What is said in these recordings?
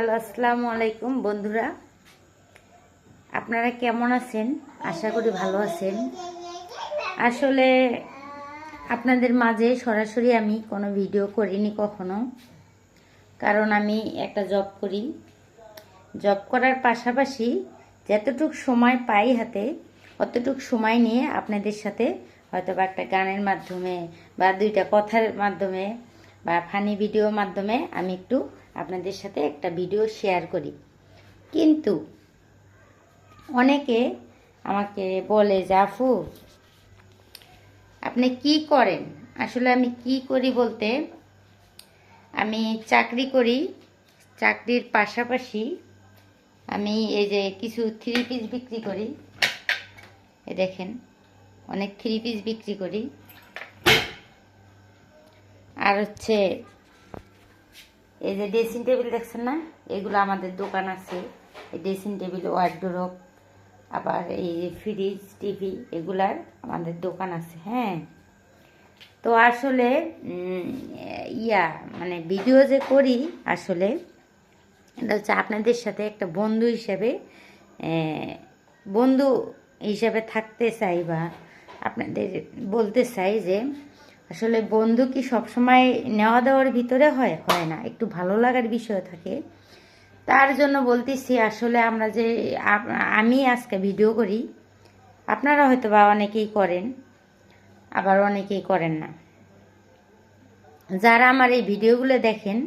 Hello, আসসালামু আলাইকুম বন্ধুরা। আপনারা কেমন আছেন? আশা করি ভালো আছেন। আসলে আপনাদের মাঝে সরাসরি আমি কোনো ভিডিও করিনি কখনো। কারণ আমি একটা জব করি। জব করার পাশাপাশি যতটুক সময় পাই হাতে, অতটুক সময় নিয়ে আপনাদের সাথে হয়তো বা একটা গানের মাধ্যমে বা দুইটা কথার মাধ্যমে বা ফানি ভিডিওর মাধ্যমে আমি একটু আপনাদের সাথে একটা ভিডিও শেয়ার করি। কিন্তু অনেকে আমাকে বলে আফু, আপনি কি করেন? আসলে আমি কি করি বলতে, আমি চাকরি করি, চাকরির পাশাপাশি আমি এই যে কিছু থ্রি পিস বিক্রি করি। দেখেন, অনেক থ্রি পিস বিক্রি করি। আর হচ্ছে এই যে ড্রেসিং টেবিল দেখছেন না? এগুলো আমাদের দোকান আছে। এই ড্রেসিং টেবিল ওয়ার্ডরোব আবার এই ফ্রিজ টিভি এগুলার আমাদের দোকান আছে হ্যাঁ? তো আসলে ইয়া মানে ভিডিও যে করি, আসলে এটা হচ্ছে আপনাদের সাথে একটা বন্ধু হিসাবে বন্ধু হিসাবে থাকতে চাই বা আপনাদের বলতে চাই যে আসলে বন্ধু কি সবসময় নেওয়া দেওয়ার ভিতরে হয়? হয় না, একটু ভালো লাগার বিষয় থাকে। তার জন্য বলতেছি, আসলে আমরা যে আমি আজকে ভিডিও করি, আপনারা হয়তো বা অনেকেই করেন, আবার অনেকেই করেন না। যারা আমার এই ভিডিওগুলো দেখেন,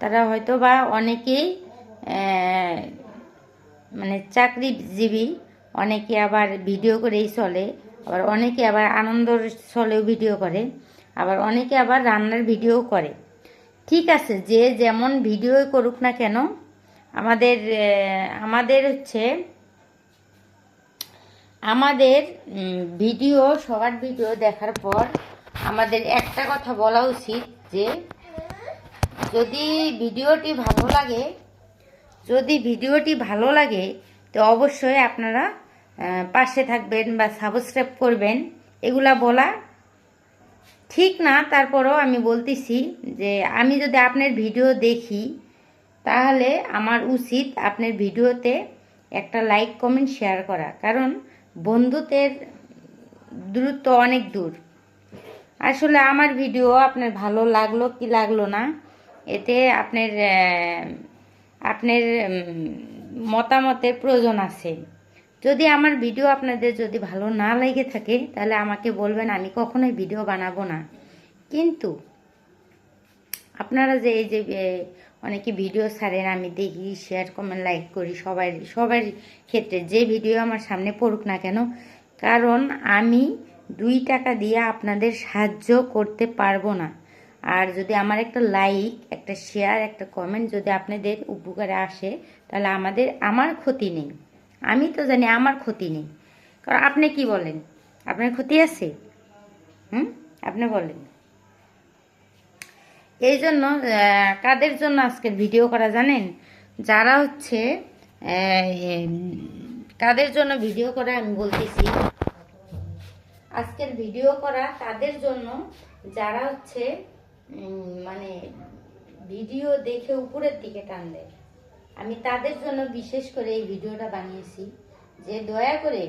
তারা হয়তো বা অনেকেই মানে চাকরিজীবী, অনেকে আবার ভিডিও করেই চলে, আবার অনেকে আবার আনন্দর চলেও ভিডিও করে। আবার অনেকে আবার রান্নার ভিডিও করে। ঠিক আছে, যে যেমন ভিডিও করুক না কেন, আমাদের আমাদের হচ্ছে, আমাদের ভিডিও, সবার ভিডিও দেখার পর আমাদের একটা কথা বলা উচিত যে, যদি ভিডিওটি ভালো লাগে, যদি ভিডিওটি ভালো লাগে, তো অবশ্যই আপনারা পাশে থাকবেন বা সাবস্ক্রাইব করবেন। এগুলা বলা ঠিক না, তারপরও আমি বলতেছি যে আমি যদি আপনার ভিডিও দেখি, তাহলে আমার উচিত আপনার ভিডিওতে একটা লাইক, কমেন্ট, শেয়ার করা। কারণ বন্ধুত্বের দূরত্ব অনেক দূর। আসলে আমার ভিডিও আপনার ভালো লাগল কি লাগল না, এতে আপনার আপনার মতামতের প্রয়োজন আছে। যদি আমার ভিডিও আপনাদের যদি ভালো না লেগে থাকে, তাহলে আমাকে বলবেন, আমি কখনোই ভিডিও বানাবো না। কিন্তু আপনারা যে এই যে অনেকে ভিডিও ছাড়েন, আমি দেখি শেয়ার কমেন্ট লাইক করি, সবাই, সবার ক্ষেত্রে যে ভিডিও আমার সামনে পড়ুক না কেন, কারণ আমি দুই টাকা দিয়ে আপনাদের সাহায্য করতে পারব না। আর যদি আমার একটা লাইক একটা শেয়ার একটা কমেন্ট যদি আপনাদের উপকারে আসে, তাহলে আমাদের, আমার ক্ষতি নেই। আমি তো জানি আমার ক্ষতি নেই। কারণ আপনি কি বলেন? আপনার ক্ষতি আছে? হুম? আপনি বলেন। এই জন্য কাদের জন্য আজকের ভিডিও করা জানেন? যারা হচ্ছে কাদের জন্য ভিডিও করা আমি বলতেছি। আজকের ভিডিও করা তাদের জন্য যারা হচ্ছে মানে ভিডিও দেখে উপরের দিকে টান দেয়। আমি তাদের জন্য বিশেষ করে এই ভিডিওটা বানিয়েছি। যে দয়া করে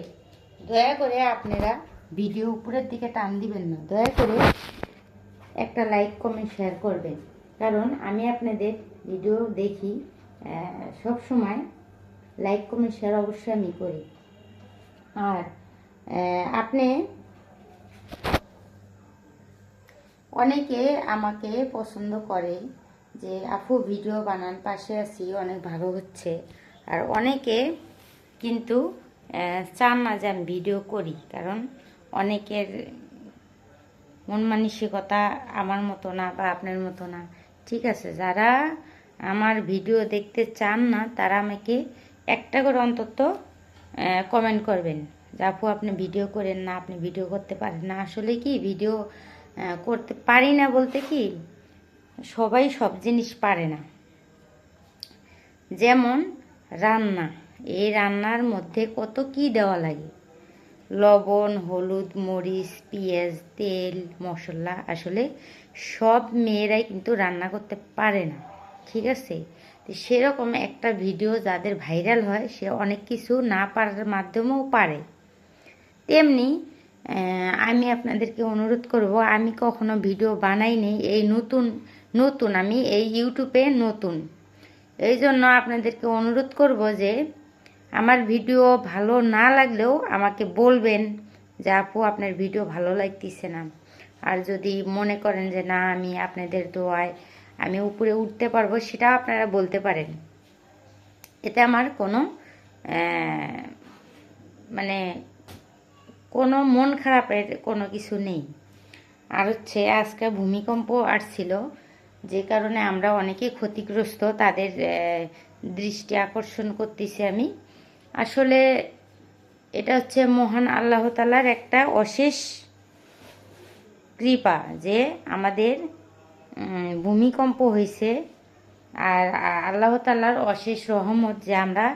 দয়া করে আপনারা ভিডিও উপরের দিকে টান দিবেন না। দয়া করে একটা লাইক, কমেন্ট, শেয়ার করবেন। কারণ আমি আপনাদের ভিডিও দেখি সব সময় লাইক, কমেন্ট, শেয়ার অবশ্যই আমি করি। আর আপনি অনেকে আমাকে পছন্দ করে। যে, আপু ভিডিও বানান, পাশে আছি, অনেক ভালো হচ্ছে। আর অনেকে কিন্তু চান না যে আমি ভিডিও করি, কারণ অনেকের মন মানসিকতা আমার মতো না বা আপনার মতো না। ঠিক আছে, যারা আমার ভিডিও দেখতে চান না, তারা আমাকে একটা করে অন্তত কমেন্ট করবেন যে, আপু, আপনি ভিডিও করেন না, আপনি ভিডিও করতে পারেন না। আসলে কি ভিডিও করতে পারি না বলতে কি? সবাই সব জিনিস পারে না। যেমন রান্না, এই রান্নার মধ্যে কত কি দেওয়া লাগে? লবণ, হলুদ, মরিচ, পেঁয়াজ, তেল, মশলা, আসলে সব মেয়েরাই কিন্তু রান্না করতে পারে না, ঠিক আছে? তো সেরকম একটা ভিডিও যাদের ভাইরাল হয়, সে অনেক কিছু না পারার মাধ্যমেও পারে। তেমনি আমি আপনাদেরকে অনুরোধ করব, আমি কখনো ভিডিও বানাইনি এই নতুন নতুন, আমি এই ইউটিউবে নতুন। এই জন্য আপনাদেরকে অনুরোধ করব যে, আমার ভিডিও ভালো না লাগলেও আমাকে বলবেন যে, আপু, আপনার ভিডিও ভালো লাগতেছে না। আর যদি মনে করেন যে, না, আমি আপনাদের দোয়ায় আমি উপরে উঠতে পারব সেটাও আপনারা বলতে পারেন। এতে আমার কোনো মানে কোনো মন খারাপের কোনো কিছু নেই। আর হচ্ছে, আজকে ভূমিকম্প আসছিল যে কারণে আমরা অনেকে ক্ষতিগ্রস্ত, তাদের দৃষ্টি আকর্ষণ করতেছি আমি। আসলে এটা হচ্ছে মহান আল্লাহ তালার একটা অশেষ কৃপা যে আমাদের ভূমিকম্প হয়েছে আর আল্লাহ তালার অশেষ রহমত যে আমরা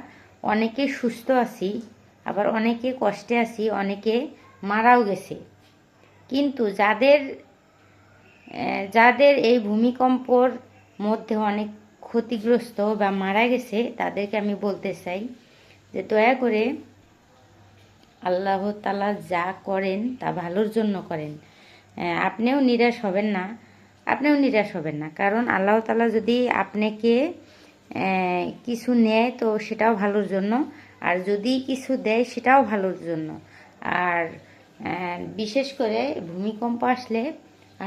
অনেকে সুস্থ আছি, আবার অনেকে কষ্টে আছি, অনেকে মারাও গেছে। কিন্তু যাদের যাদের এই ভূমিকম্পর মধ্যে অনেক ক্ষতিগ্রস্ত বা মারা গেছে, তাদেরকে আমি বলতে চাই যে দয়া করে আল্লাহ তালা যা করেন তা ভালোর জন্য করেন। আপনিও নিরাশ হবেন না, আপনিও নিরাশ হবেন না। কারণ আল্লাহ তালা যদি আপনাকে কিছু নেয় তো সেটাও ভালোর জন্য, আর যদি কিছু দেয় সেটাও ভালোর জন্য। আর বিশেষ করে ভূমিকম্প আসলে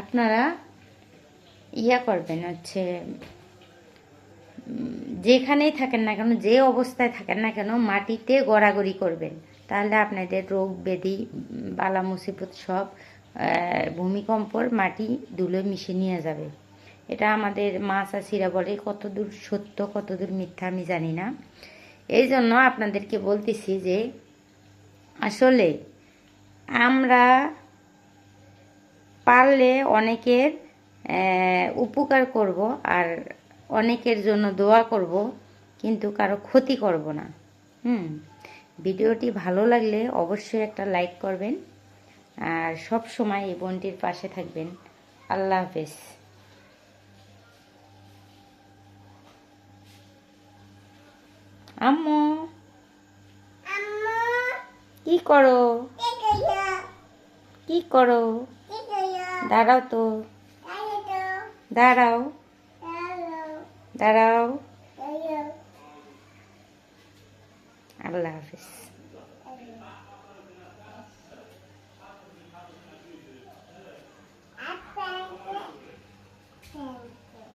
আপনারা ইয়া করবেন হচ্ছে যেখানেই থাকেন না কেন, যে অবস্থায় থাকেন না কেন, মাটিতে গড়াগড়ি করবেন। তাহলে আপনাদের রোগ ব্যাধি বালা মুসিবত সব ভূমিকম্পর মাটি ধুলো মিশে নিয়ে যাবে। এটা আমাদের মা চাষিরা বলে, কতদূর সত্য, কতদূর মিথ্যা আমি জানি না। এই জন্য আপনাদেরকে বলতেছি যে, আসলে আমরা পারলে অনেকের উপকার করব আর অনেকের জন্য দোয়া করব কিন্তু কারও ক্ষতি করব না। হুম ভিডিওটি ভালো লাগলে অবশ্যই একটা লাইক করবেন আর সব সময় এই বোনটির পাশে থাকবেন। আল্লাহ হাফেজ। আম্মু কি করো? কি করো? দাঁড়াও তো। দাঁড়াও। দাঁড়াও। আল্লাহ হাফিজ।